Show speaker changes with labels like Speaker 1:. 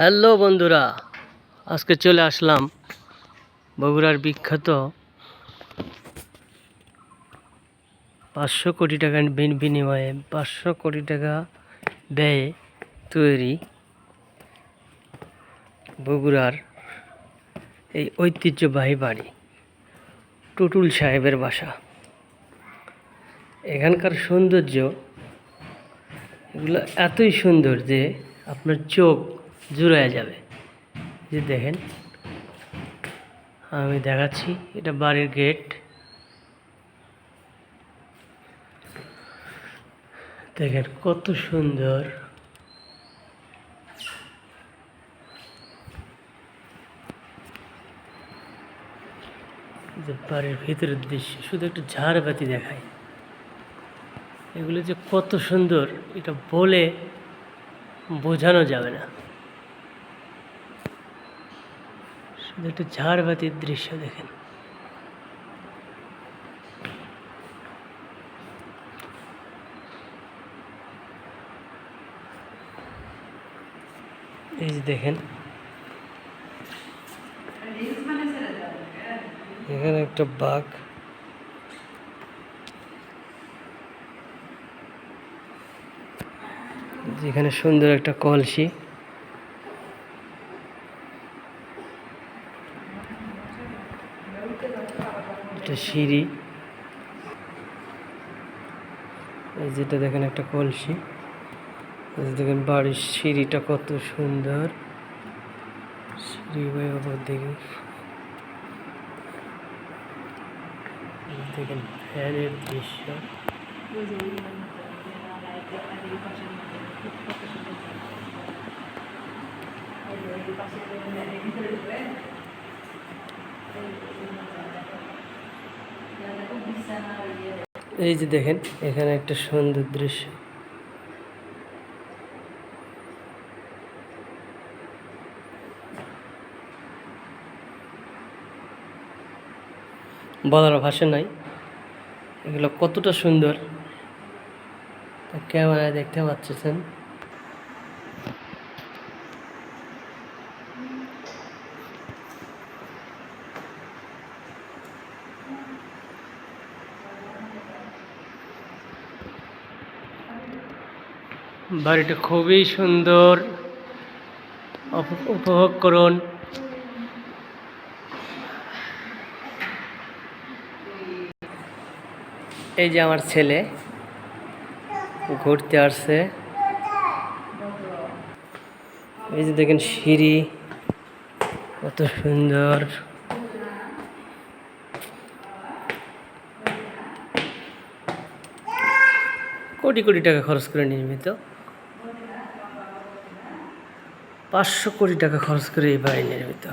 Speaker 1: Hello বন্ধুরা, আজকে চলে আসলাম বগুড়ার বিখ্যাত পাঁচশো কোটি টাকা বিনিময়ে পাঁচশো কোটি টাকা ব্যয়ে তৈরি বগুড়ার এই ঐতিহ্যবাহী বাড়ি, টুটুল সাহেবের বাসা। এখানকার সৌন্দর্য এগুলো এতই সুন্দর যে আপনার চোখ জুড়ায় যাবে। যে দেখেন, আমি দেখাচ্ছি, এটা বাড়ির গেট দেখেন কত সুন্দর। যে বাড়ির ভিতরের দৃশ্য, শুধু একটু ঝাড়বাতি দেখায়। এগুলো যে কত সুন্দর, এটা বলে বোঝানো যাবে না। একটু ঝাড়বাতির দৃশ্য দেখেন। এই যে দেখেন। এখানে একটা বাঘ। যেখানে সুন্দর একটা কলসি। একটা সিঁড়ি। এই যেটা দেখেন একটা কলসি। দেখেন বাড়ির সিঁড়িটা কত সুন্দর। সিঁড়ি বয়ে ওপর দিকে দেখেন ফ্যানের দৃশ্য। এই যে দেখেন, এখানে একটা সুন্দর দৃশ্য। বলার ভাষা নাই। এগুলো কতটা সুন্দর। ক্যামেরায় দেখতে পাচ্ছেন। বাড়িটা খুবই সুন্দর। উপভোগ করুন। এই যে আমার ছেলে ঘুরতে আসছে। এই যে দেখেন সিঁড়ি, কত সুন্দর। কোটি কোটি টাকা খরচ করে নির্মিত। পাঁচশো কোটি টাকা খরচ করে এই বাড়ি নির্মিত